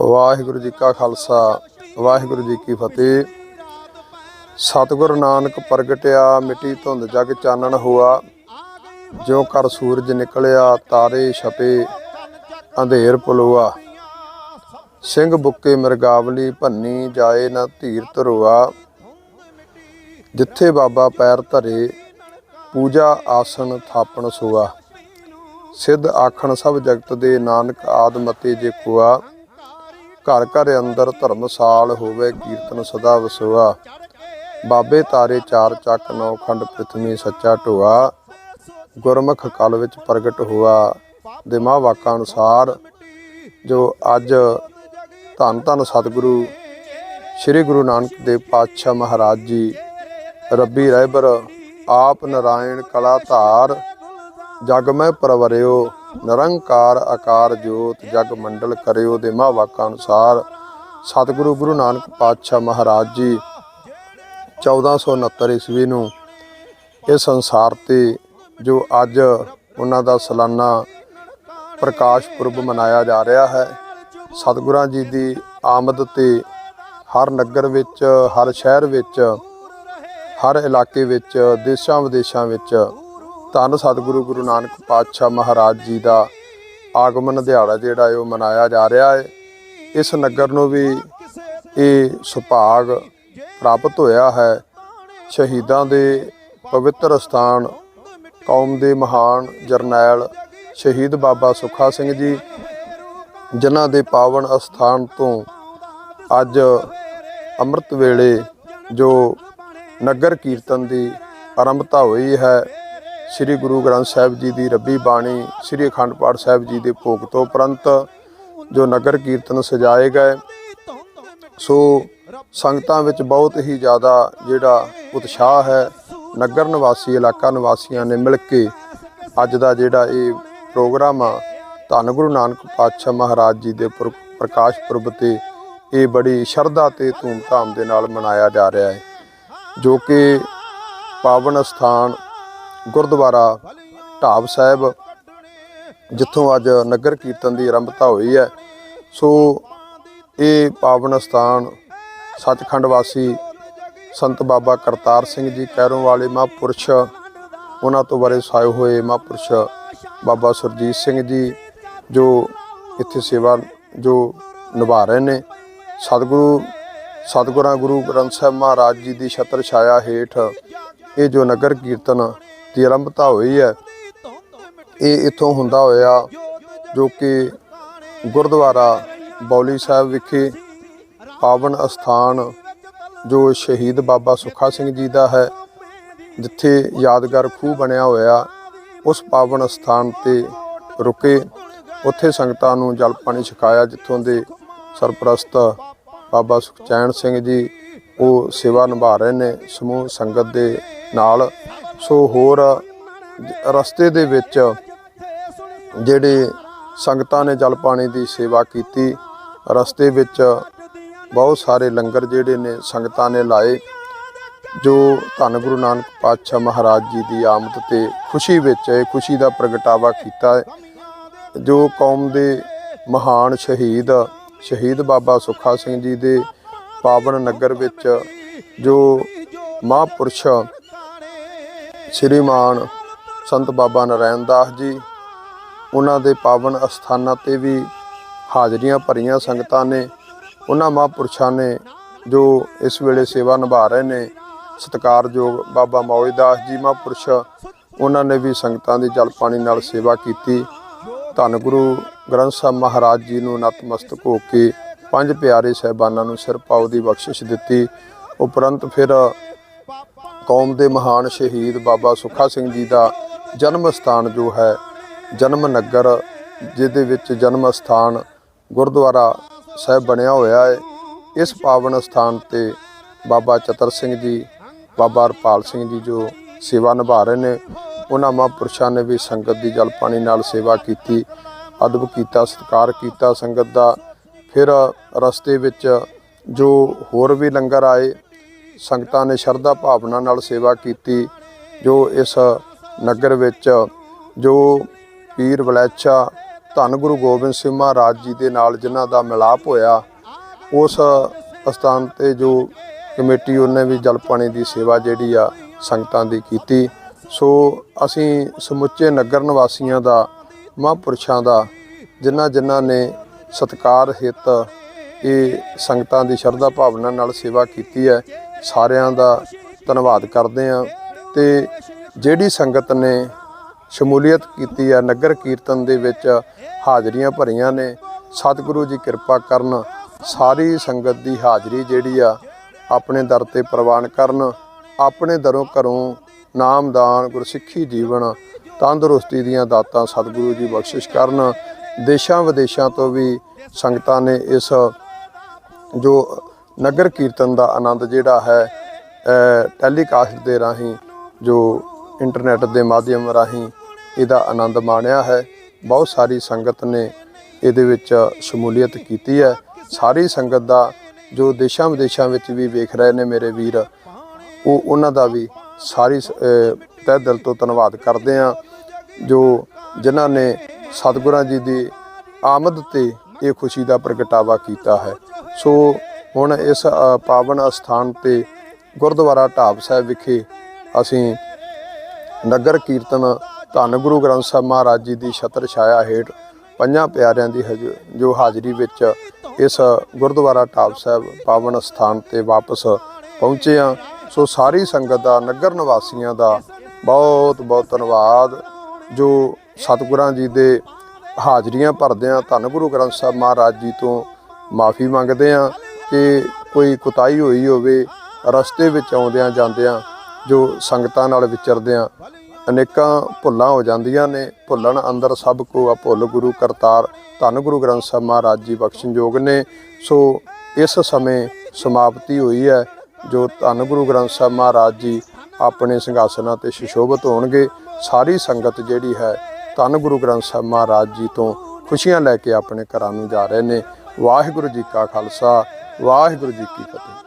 ਵਾਹਿਗੁਰੂ ਜੀ ਕਾ ਖਾਲਸਾ, ਵਾਹਿਗੁਰੂ ਜੀ ਕੀ ਫਤਿਹ। ਸਤਿਗੁਰ ਨਾਨਕ ਪ੍ਰਗਟਿਆ, ਮਿੱਟੀ ਧੁੰਦ ਜਗ ਚਾਨਣ ਹੋਆ। ਜਿਉ ਕਰ ਸੂਰਜ ਨਿਕਲਿਆ, ਤਾਰੇ ਛਪੇ, ਅੰਧੇਰ ਪਲੋਆ। ਸਿੰਘ ਬੁੱਕੇ ਮਿਰਗਾਵਲੀ ਭੰਨੀ ਜਾਏ ਨਾ ਧੀਰ ਧਰੋਆ ਜਿੱਥੇ ਬਾਬਾ ਪੈਰ ਧਰੇ, ਪੂਜਾ ਆਸਣ ਥਾਪਣ ਸੋਆ। ਸਿੱਧ ਆਖਣ ਸਭ ਜਗਤ ਦੇ ਨਾਨਕ ਆਦਮਤੇ ਜੇ ਕੋਆ ਘਰ ਘਰ ਅੰਦਰ ਧਰਮਸਾਲ ਹੋਵੇ, ਕੀਰਤਨ ਸਦਾ ਵਸੋਆ ਬਾਬੇ ਤਾਰੇ ਚਾਰ ਚੱਕ ਨੌ ਖੰਡ ਪ੍ਰਿਥਵੀ ਸੱਚਾ ਢੋਆ। ਗੁਰਮੁਖ ਕਲ ਵਿੱਚ ਪ੍ਰਗਟ ਹੋਆ। ਦੇ ਮਾ ਵਾਕਾਂ ਅਨੁਸਾਰ ਜੋ ਅੱਜ ਧੰਨ ਧੰਨ ਸਤਿਗੁਰੂ, ਸ੍ਰੀ ਗੁਰੂ ਨਾਨਕ ਦੇਵ ਪਾਤਸ਼ਾਹ ਮਹਾਰਾਜ ਜੀ, ਰੱਬੀ ਰਹਿਬਰ ਆਪ ਨਰਾਇਣ ਕਲਾ ਧਾਰ ਜਗ ਮੈਂ ਪ੍ਰਵਰਿਓ ਨਿਰੰਕਾਰ ਆਕਾਰ ਜੋਤ ਜਗ ਮੰਡਲ ਕਰਿਓ ਦੇ ਮਾ ਅਨੁਸਾਰ ਸਤਿਗੁਰੂ ਗੁਰੂ ਨਾਨਕ ਪਾਤਸ਼ਾਹ ਮਹਾਰਾਜ ਜੀ 1469 ਈਸਵੀ ਨੂੰ ਇਸ ਸੰਸਾਰ ਤੇ ਜੋ ਅੱਜ ਉਹਨਾਂ ਦਾ ਸਾਲਾਨਾ ਪ੍ਰਕਾਸ਼ ਪੁਰਬ ਮਨਾਇਆ ਜਾ ਰਿਹਾ ਹੈ, ਸਤਿਗੁਰਾਂ ਜੀ ਦੀ ਆਮਦ ਤੇ ਹਰ ਨਗਰ ਵਿੱਚ, ਹਰ ਸ਼ਹਿਰ ਵਿੱਚ, ਹਰ ਇਲਾਕੇ ਵਿੱਚ ਦੇਸ਼ਾਂ ਵਿਦੇਸ਼ਾਂ ਵਿੱਚ ਧੰਨ ਸਤਿਗੁਰੂ ਗੁਰੂ ਨਾਨਕ ਪਾਤਸ਼ਾਹ ਮਹਾਰਾਜ ਜੀ ਦਾ ਆਗਮਨ ਦਿਹਾੜਾ ਜਿਹੜਾ ਹੈ ਉਹ ਮਨਾਇਆ ਜਾ ਰਿਹਾ ਹੈ। ਇਸ ਨਗਰ ਨੂੰ ਵੀ ਇਹ ਸੁਭਾਗ ਪ੍ਰਾਪਤ ਹੋਇਆ ਹੈ। ਸ਼ਹੀਦਾਂ ਦੇ ਪਵਿੱਤਰ ਸਥਾਨ, ਕੌਮ ਦੇ ਮਹਾਨ ਜਰਨੈਲ ਸ਼ਹੀਦ ਬਾਬਾ ਸੁੱਖਾ ਸਿੰਘ ਜੀ, ਜਿਨ੍ਹਾਂ ਦੇ ਪਾਵਨ ਅਸਥਾਨ ਤੋਂ ਅੱਜ ਅੰਮ੍ਰਿਤ ਵੇਲੇ ਜੋ ਨਗਰ ਕੀਰਤਨ ਦੀ ਆਰੰਭਤਾ ਹੋਈ ਹੈ ਸ੍ਰੀ ਗੁਰੂ ਗ੍ਰੰਥ ਸਾਹਿਬ ਜੀ ਦੀ ਰੱਬੀ ਬਾਣੀ ਸ੍ਰੀ ਅਖੰਡ ਪਾਠ ਸਾਹਿਬ ਜੀ ਦੇ ਭੋਗ ਤੋਂ ਉਪਰੰਤ ਜੋ ਨਗਰ ਕੀਰਤਨ ਸਜਾਏ ਗਏ, ਸੋ ਸੰਗਤਾਂ ਵਿੱਚ ਬਹੁਤ ਹੀ ਜ਼ਿਆਦਾ ਜਿਹੜਾ ਉਤਸ਼ਾਹ ਹੈ, ਨਗਰ ਨਿਵਾਸੀ, ਇਲਾਕਾ ਨਿਵਾਸੀਆਂ ਨੇ ਮਿਲ ਕੇ ਅੱਜ ਦਾ ਜਿਹੜਾ ਇਹ ਪ੍ਰੋਗਰਾਮ ਆ, ਧੰਨ ਗੁਰੂ ਨਾਨਕ ਪਾਤਸ਼ਾਹ ਮਹਾਰਾਜ ਜੀ ਦੇ ਪੁਰ- ਪ੍ਰਕਾਸ਼ ਪੁਰਬ ਤੇ ਇਹ ਬੜੀ ਸ਼ਰਧਾ ਤੇ ਧੂਮਧਾਮ ਦੇ ਨਾਲ ਮਨਾਇਆ ਜਾ ਰਿਹਾ ਹੈ, ਜੋ ਕਿ ਪਾਵਨ ਸਥਾਨ ਗੁਰਦੁਆਰਾ ਢਾਬ ਸਾਹਿਬ, ਜਿੱਥੋਂ ਅੱਜ ਨਗਰ ਕੀਰਤਨ ਦੀ ਆਰੰਭਤਾ ਹੋਈ ਹੈ। ਸੋ ਇਹ ਪਾਵਨ ਸਥਾਨ ਸੱਚਖੰਡ ਵਾਸੀ ਸੰਤ ਬਾਬਾ ਕਰਤਾਰ ਸਿੰਘ ਜੀ ਕੈਰੋਂ ਵਾਲੇ ਮਹਾਂਪੁਰਸ਼, ਉਹਨਾਂ ਤੋਂ ਬਾਰੇ ਸਾਏ ਹੋਏ ਮਹਾਂਪੁਰਸ਼ ਬਾਬਾ ਸੁਰਜੀਤ ਸਿੰਘ ਜੀ, ਜੋ ਇੱਥੇ ਸੇਵਾ, ਜੋ ਨਿਭਾ ਰਹੇ ਨੇ। ਸਤਿਗੁਰੂ, ਸਤਿਗੁਰਾਂ ਗੁਰੂ ਗ੍ਰੰਥ ਸਾਹਿਬ ਮਹਾਰਾਜ ਜੀ ਦੀ ਛਤਰ ਛਾਇਆ ਹੇਠ ਇਹ ਜੋ ਨਗਰ ਕੀਰਤਨ ਦੀ ਆਰੰਭਤਾ ਹੋਈ ਹੈ। ਇਹ ਇੱਥੋਂ ਹੁੰਦਾ ਹੋਇਆ ਜੋ ਕਿ ਗੁਰਦੁਆਰਾ ਬੌਲੀ ਸਾਹਿਬ ਵਿਖੇ ਪਾਵਨ ਅਸਥਾਨ, ਜੋ ਸ਼ਹੀਦ ਬਾਬਾ ਸੁੱਖਾ ਸਿੰਘ ਜੀ ਦਾ ਹੈ, ਜਿੱਥੇ ਯਾਦਗਾਰ ਖੂਹ ਬਣਿਆ ਹੋਇਆ, ਉਸ ਪਾਵਨ ਸਥਾਨ ਤੇ ਰੁਕੇ। ਉੱਥੇ ਸੰਗਤਾਂ ਨੂੰ ਜਲ ਪਾਣੀ ਛਕਾਇਆ, ਜਿੱਥੋਂ ਦੇ ਸਰਪ੍ਰਸਤ ਬਾਬਾ ਸੁਖਚੈਨ ਸਿੰਘ ਜੀ, ਉਹ ਸੇਵਾ ਨਿਭਾ ਰਹੇ ਨੇ ਸਮੂਹ ਸੰਗਤ ਦੇ ਨਾਲ। ਸੋ ਹੋਰ ਰਸਤੇ ਦੇ ਵਿੱਚ ਜਿਹੜੇ ਸੰਗਤਾਂ ਨੇ ਜਲ ਪਾਣੀ ਦੀ ਸੇਵਾ ਕੀਤੀ, ਰਸਤੇ ਵਿੱਚ ਬਹੁਤ ਸਾਰੇ ਲੰਗਰ ਜਿਹੜੇ ਨੇ ਸੰਗਤਾਂ ਨੇ ਲਾਏ, ਜੋ ਧੰਨ ਗੁਰੂ ਨਾਨਕ ਪਾਤਸ਼ਾਹ ਮਹਾਰਾਜ ਜੀ ਦੀ ਆਮਦ ਤੇ ਖੁਸ਼ੀ ਵਿੱਚ ਇਹ ਖੁਸ਼ੀ ਦਾ ਪ੍ਰਗਟਾਵਾ ਕੀਤਾ ਹੈ, ਜੋ ਕੌਮ ਦੇ ਮਹਾਨ ਸ਼ਹੀਦ ਸ਼ਹੀਦ ਬਾਬਾ ਸੁੱਖਾ ਸਿੰਘ ਜੀ ਦੇ ਪਾਵਨ ਨਗਰ ਵਿੱਚ ਜੋ ਮਹਾਂਪੁਰਸ਼ ਸ਼੍ਰੀਮਾਨ ਸੰਤ ਬਾਬਾ ਨਰੈਣ ਦਾਸ ਜੀ, ਉਹਨਾਂ ਦੇ ਪਾਵਨ ਅਸਥਾਨਾਂ ਤੇ ਵੀ ਹਾਜ਼ਰੀਆਂ ਭਰੀਆਂ ਸੰਗਤਾਂ ਨੇ, ਉਹਨਾਂ ਮਹਾਂਪੁਰਸ਼ਾਂ ਨੇ ਜੋ ਇਸ ਵੇਲੇ ਸੇਵਾ ਨਿਭਾ ਰਹੇ ਨੇ, ਸਤਿਕਾਰਯੋਗ ਬਾਬਾ ਮੌਜ ਦਾਸ ਜੀ ਮਹਾਂਪੁਰਸ਼, ਉਹਨਾਂ ਨੇ ਵੀ ਸੰਗਤਾਂ ਦੀ ਜਲ ਪਾਣੀ ਨਾਲ ਸੇਵਾ ਕੀਤੀ। ਧੰਨ ਗੁਰੂ ਗ੍ਰੰਥ ਸਾਹਿਬ ਮਹਾਰਾਜ ਜੀ ਨੂੰ ਨਤਮਸਤਕ ਹੋ ਕੇ ਪੰਜ ਪਿਆਰੇ ਸਹਿਬਾਨਾਂ ਨੂੰ ਸਿਰ ਪਾਉ ਦੀ ਬਖਸ਼ਿਸ਼ ਦਿੱਤੀ। ਉਪਰੰਤ ਫਿਰ ਕੌਮ ਦੇ ਮਹਾਨ ਸ਼ਹੀਦ ਬਾਬਾ ਸੁੱਖਾ ਸਿੰਘ ਜੀ ਦਾ ਜਨਮ ਸਥਾਨ ਜੋ ਹੈ, ਜਨਮ ਨਗਰ, ਜਿਹਦੇ ਵਿੱਚ ਜਨਮ ਸਥਾਨ ਗੁਰਦੁਆਰਾ ਸਾਹਿਬ ਬਣਿਆ ਹੋਇਆ ਹੈ। ਇਸ ਪਾਵਨ ਸਥਾਨ ਤੇ ਬਾਬਾ ਚਤਰ ਸਿੰਘ ਜੀ, ਬਾਬਾ ਹਰਪਾਲ ਸਿੰਘ ਜੀ ਜੋ ਸੇਵਾ ਨਿਭਾ ਰਹੇ ਨੇ, ਉਹਨਾਂ ਮਹਾਂਪੁਰਸ਼ਾਂ ਨੇ ਵੀ ਸੰਗਤ ਦੀ ਜਲ ਪਾਣੀ ਨਾਲ ਸੇਵਾ ਕੀਤੀ, ਅਦਬ ਕੀਤਾ, ਸਤਿਕਾਰ ਕੀਤਾ ਸੰਗਤ ਦਾ। ਫਿਰ ਰਸਤੇ ਵਿੱਚ ਜੋ ਹੋਰ ਵੀ ਲੰਗਰ ਆਏ ਸੰਗਤਾਂ ਨੇ ਸ਼ਰਧਾ ਭਾਵਨਾ ਨਾਲ ਸੇਵਾ ਕੀਤੀ, ਜੋ ਇਸ ਨਗਰ ਵਿੱਚ ਜੋ ਪੀਰ ਬਲੈਚਾ ਧੰਨ ਗੁਰੂ ਗੋਬਿੰਦ ਸਿੰਘ ਮਹਾਰਾਜ ਜੀ ਦੇ ਨਾਲ ਜਿਨ੍ਹਾਂ ਦਾ ਮਿਲਾਪ ਹੋਇਆ, ਉਸ ਸਥਾਨ ਤੇ ਜੋ ਕਮੇਟੀ ਉਹਨੇ ਵੀ ਜਲ ਪਾਣੀ ਦੀ ਸੇਵਾ ਜਿਹੜੀ ਆ ਸੰਗਤਾਂ ਦੀ ਕੀਤੀ। ਸੋ ਅਸੀਂ ਸਮੁੱਚੇ ਨਗਰ ਨਿਵਾਸੀਆਂ ਦਾ, ਮਹਾਂਪੁਰਸ਼ਾਂ ਦਾ ਜਿਨ੍ਹਾਂ ਜਿਨ੍ਹਾਂ ਨੇ ਸਤਕਾਰ ਹਿੱਤ ਇਹ ਸੰਗਤਾਂ ਦੀ ਸ਼ਰਧਾ ਭਾਵਨਾ ਨਾਲ ਸੇਵਾ ਕੀਤੀ ਹੈ ਸਾਰਿਆਂ ਦਾ ਧੰਨਵਾਦ ਕਰਦੇ ਹਾਂ ਤੇ ਜਿਹੜੀ ਸੰਗਤ ਨੇ ਸ਼ਮੂਲੀਅਤ ਕੀਤੀ ਆ, ਨਗਰ ਕੀਰਤਨ ਦੇ ਵਿੱਚ ਹਾਜ਼ਰੀਆਂ ਭਰੀਆਂ ਨੇ, ਸਤਿਗੁਰੂ ਜੀ ਕਿਰਪਾ ਕਰਨ, ਸਾਰੀ ਸੰਗਤ ਦੀ ਹਾਜ਼ਰੀ ਜਿਹੜੀ ਆ ਆਪਣੇ ਦਰ ਤੇ ਪ੍ਰਵਾਨ ਕਰਨ, ਆਪਣੇ ਦਰੋਂ ਘਰੋਂ ਨਾਮਦਾਨ ਗੁਰਸਿੱਖੀ ਜੀਵਨ, ਤੰਦਰੁਸਤੀ ਦੀਆਂ ਦਾਤਾਂ ਸਤਿਗੁਰੂ ਜੀ ਬਖਸ਼ਿਸ਼ ਕਰਨ, ਦੇਸ਼ਾਂ ਵਿਦੇਸ਼ਾਂ ਤੋਂ ਵੀ ਸੰਗਤਾਂ ਨੇ ਇਸ ਜੋ ਨਗਰ ਕੀਰਤਨ ਦਾ ਆਨੰਦ ਜਿਹੜਾ ਹੈ ਟੈਲੀਕਾਸਟ ਦੇ ਰਾਹੀਂ ਜੋ ਇੰਟਰਨੈਟ ਦੇ ਮਾਧਿਅਮ ਰਾਹੀਂ ਇਹਦਾ ਆਨੰਦ ਮਾਣਿਆ ਹੈ। ਬਹੁਤ ਸਾਰੀ ਸੰਗਤ ਨੇ ਇਹਦੇ ਵਿੱਚ ਸ਼ਮੂਲੀਅਤ ਕੀਤੀ ਹੈ। ਸਾਰੀ ਸੰਗਤ ਦਾ ਜੋ ਦੇਸ਼ਾਂ ਵਿਦੇਸ਼ਾਂ ਵਿੱਚ ਵੀ ਵੇਖ ਰਹੇ ਨੇ ਮੇਰੇ ਵੀਰ ਉਹ ਉਹਨਾਂ ਦਾ ਵੀ ਸਾਰੀ ਸ- ਅ, ਤਹਿ ਦਿਲ ਤੋਂ ਧੰਨਵਾਦ ਕਰਦੇ ਆ ਜੋ ਜਿਨ੍ਹਾਂ ਨੇ ਸਤਿਗੁਰਾਂ ਜੀ ਦੀ ਆਮਦ ਤੇ ਇਹ ਖੁਸ਼ੀ ਦਾ ਪ੍ਰਗਟਾਵਾ ਕੀਤਾ ਹੈ। ਸੋ ਹੁਣ ਇਸ ਪਾਵਨ ਅਸਥਾਨ ਤੇ ਗੁਰਦੁਆਰਾ ਢਾਬ ਸਾਹਿਬ ਵਿਖੇ ਅਸੀਂ ਨਗਰ ਕੀਰਤਨ ਧੰਨ ਗੁਰੂ ਗ੍ਰੰਥ ਸਾਹਿਬ ਮਹਾਰਾਜ ਜੀ ਦੀ ਛਤਰ ਛਾਇਆ ਹੇਠ ਪੰਜਾਂ ਪਿਆਰਿਆਂ ਦੀ ਹਜ- ਜੋ ਹਾਜ਼ਰੀ ਵਿੱਚ ਇਸ ਗੁਰਦੁਆਰਾ ਢਾਬ ਸਾਹਿਬ ਪਾਵਨ ਸਥਾਨ ਤੇ ਵਾਪਸ ਪਹੁੰਚੇ ਹਾਂ। ਸੋ ਸਾਰੀ ਸੰਗਤ ਦਾ, ਨਗਰ ਨਿਵਾਸੀਆਂ ਦਾ ਬਹੁਤ ਬਹੁਤ ਧੰਨਵਾਦ, ਜੋ ਸਤਿਗੁਰਾਂ ਜੀ ਦੇ ਹਾਜ਼ਰੀਆਂ ਭਰਦਿਆਂ ਧੰਨ ਗੁਰੂ ਗ੍ਰੰਥ ਸਾਹਿਬ ਮਹਾਰਾਜ ਜੀ ਤੋਂ ਮਾਫੀ ਮੰਗਦੇ ਹਾਂ। ਕਿ ਕੋਈ ਕੁਤਾਈ ਹੋਈ ਹੋਵੇ, ਰਸਤੇ ਵਿੱਚ ਆਉਂਦਿਆਂ ਜਾਂਦਿਆਂ ਜੋ ਸੰਗਤਾਂ ਨਾਲ ਵਿਚਰਦਿਆਂ ਅਨੇਕਾਂ ਭੁੱਲਾਂ ਹੋ ਜਾਂਦੀਆਂ ਨੇ, ਭੁੱਲਣ ਅੰਦਰ ਸਭ ਕੋ ਆ ਭੁੱਲ ਗੁਰੂ ਕਰਤਾਰ, ਧੰਨ ਗੁਰੂ ਗ੍ਰੰਥ ਸਾਹਿਬ ਮਹਾਰਾਜ ਜੀ ਬਖਸ਼ਣਯੋਗ ਨੇ। ਸੋ ਇਸ ਸਮੇਂ ਸਮਾਪਤੀ ਹੋਈ ਹੈ, ਜੋ ਧੰਨ ਗੁਰੂ ਗ੍ਰੰਥ ਸਾਹਿਬ ਮਹਾਰਾਜ ਜੀ ਆਪਣੇ ਸਿੰਘਾਸਨਾਂ ਤੇ ਸ਼ਿਸ਼ੋਭਤ ਹੋਣਗੇ। ਸਾਰੀ ਸੰਗਤ ਜਿਹੜੀ ਹੈ, ਧੰਨ ਗੁਰੂ ਗ੍ਰੰਥ ਸਾਹਿਬ ਮਹਾਰਾਜ ਜੀ ਤੋਂ ਖੁਸ਼ੀਆਂ ਲੈ ਕੇ ਆਪਣੇ ਘਰਾਂ ਨੂੰ ਜਾ ਰਹੇ ਨੇ। ਵਾਹਿਗੁਰੂ ਜੀ ਕਾ ਖਾਲਸਾ ਵਾਹਿਗੁਰੂ ਜੀ ਕੀ ਫਤਿਹ।